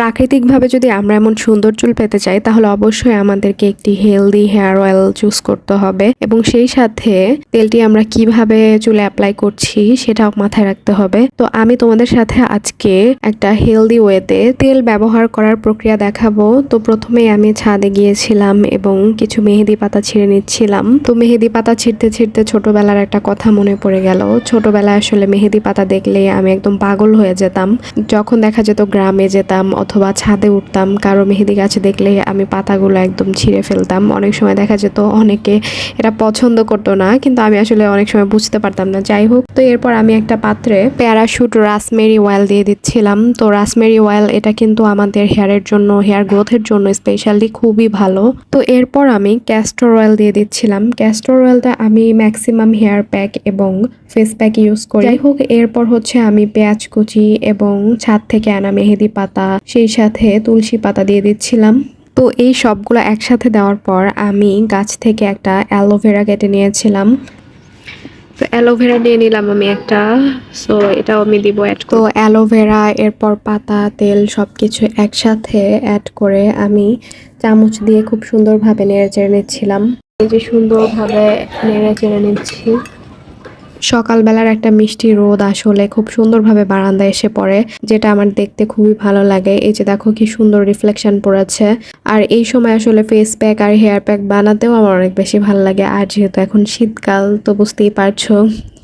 প্রাকৃতিকভাবে যদি আমরা এমন সুন্দর চুল পেতে চাই, তাহলে অবশ্যই আমাদেরকে একটি হেলদি হেয়ার অয়েল চুজ করতে হবে এবং সেই সাথে তেলটি আমরা কীভাবে চুলে অ্যাপ্লাই করছি সেটাও মাথায় রাখতে হবে। তো আমি তোমাদের সাথে আজকে একটা হেলদি ওয়েতে তেল ব্যবহার করার প্রক্রিয়া দেখাবো। তো প্রথমেই আমি ছাদে গিয়েছিলাম এবং কিছু মেহেদি পাতা ছিঁড়ে নিচ্ছিলাম। তো মেহেদি পাতা ছিঁড়তে ছিঁড়তে ছোটবেলার একটা কথা মনে পড়ে গেল। ছোটবেলায় আসলে মেহেদি পাতা দেখলে আমি একদম পাগল হয়ে যেতাম। যখন দেখা যেত গ্রামে যেতাম অথবা ছাদে উঠতাম, কারও মেহেদি গাছে দেখলে আমি পাতাগুলো একদম ছিঁড়ে ফেলতাম। অনেক সময় দেখা যেত অনেকে এটা পছন্দ করতো না, কিন্তু আমি আসলে অনেক সময় বুঝতে পারতাম না। যাই হোক, তো এরপর আমি একটা পাত্রে প্যারাশুট রাসমেরি অয়েল দিয়ে দিচ্ছিলাম। তো রাসমেরি অয়েল এটা কিন্তু আমাদের হেয়ারের জন্য, হেয়ার গ্রোথের জন্য স্পেশালি খুবই ভালো। তো এরপর আমি ক্যাস্টর অয়েল দিয়ে দিচ্ছিলাম। ক্যাস্টর অয়েলটা আমি ম্যাক্সিমাম হেয়ার প্যাক এবং ফেস প্যাক ইউজ করি। যাই হোক, এরপর হচ্ছে আমি পেঁয়াজ কুচি এবং ছাদ থেকে আনা মেহেদি পাতা সেই সাথে তুলসী পাতা দিয়ে দিচ্ছিলাম। তো এই সবগুলো একসাথে দেওয়ার পর আমি গাছ থেকে একটা অ্যালোভেরা কেটে নিয়েছিলাম। তো অ্যালোভেরা নিয়ে নিলাম আমি একটা। সো এটাও আমি দিব অ্যাড তো অ্যালোভেরা এরপর পাতা তেল সব কিছু একসাথে অ্যাড করে আমি চামচ দিয়ে খুব সুন্দরভাবে নেড়ে চেড়ে নিচ্ছিলাম। এই যে সুন্দরভাবে নেড়ে চেড়ে নিচ্ছি। সকালবেলার একটা মিষ্টি রোদ আসলে খুব সুন্দরভাবে বারান্দায় এসে পড়ে, যেটা আমার দেখতে খুবই ভালো লাগে। এই যে দেখো কি সুন্দর রিফ্লেকশন পড়েছে। আর এই সময় আসলে ফেস প্যাক আর হেয়ার প্যাক বানাতেও আমার অনেক বেশি ভালো লাগে। আর যেহেতু এখন শীতকাল, তো বুঝতেই পারছ।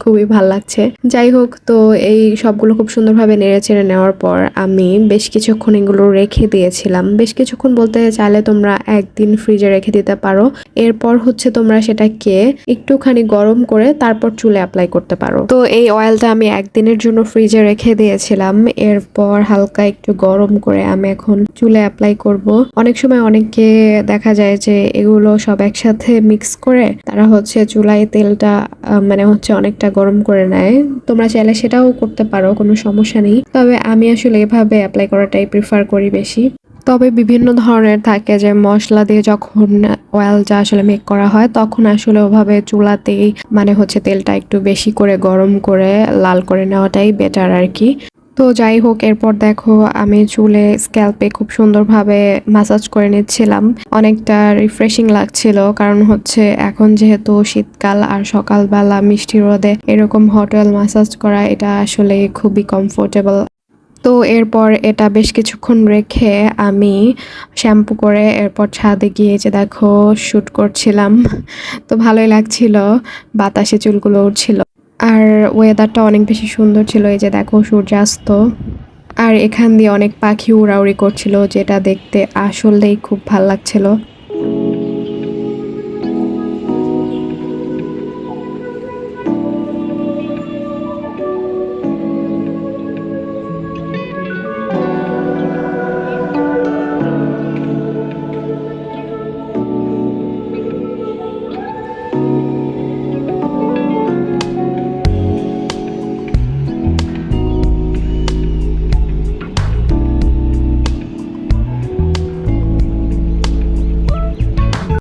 খুবই ভালো লাগছে। যাই হোক, তো এই সবগুলো খুব সুন্দরভাবে নেড়ে চেড়ে নেওয়ার পর আমি বেশ কিছুক্ষণ এগুলো রেখে দিয়েছিলাম। বেশ কিছুক্ষণ বলতে চাইলে তোমরা একদিন ফ্রিজে রেখে দিতে পারো। এরপর হচ্ছে তোমরা সেটাকে একটুখানি গরম করে তারপর চুলে অ্যাপ্লাই করতে পারো। তো এই অয়েলটা আমি একদিনের জন্য ফ্রিজে রেখে দিয়েছিলাম। এরপর হালকা একটু গরম করে আমি এখন চুলে অ্যাপ্লাই করব। অনেক সময় অনেকে দেখা যায় যে এগুলো সব একসাথে মিক্স করে তারা হচ্ছে চুলায় তেলটা মানে হচ্ছে অনেকটা গরম করে নেয়। তোমরা চাইলে সেটাও করতে পারো, কোনো সমস্যা নেই। তবে আমি আসলে এভাবে অ্যাপ্লাই করাটাই প্রিফার করি বেশি। তবে বিভিন্ন ধরনের থাকে যে মশলা দিয়ে যখন অয়েলটা আসলে মেক করা হয়, তখন আসলে ওভাবে চুলাতেই মানে হচ্ছে তেলটা একটু বেশি করে গরম করে লাল করে নেওয়াটাই বেটার আর কি। তো যাই হোক, এরপর দেখো আমি চুলে স্ক্যাল্পে খুব সুন্দরভাবে মাসাজ করে নিচ্ছিলাম। অনেকটা রিফ্রেশিং লাগছিল, কারণ হচ্ছে এখন যেহেতু শীতকাল আর সকালবেলা মিষ্টি রোদে এরকম হোটেল মাসাজ করা, এটা আসলে খুবই কমফোর্টেবল তো এরপর এটা বেশ কিছুক্ষণ রেখে আমি শ্যাম্পু করে এরপর ছাদে গিয়ে যে দেখো শ্যুট করছিলাম। তো ভালোই লাগছিল, বাতাসে চুলগুলো উঠছিল আর ওয়েদারটা অনেক বেশি সুন্দর ছিল, এই যে দেখো সূর্যাস্ত। আর এখান দিয়ে অনেক পাখি উড়াউড়ি করছিল, যেটা দেখতে আসলেই খুব ভালো লাগছিল।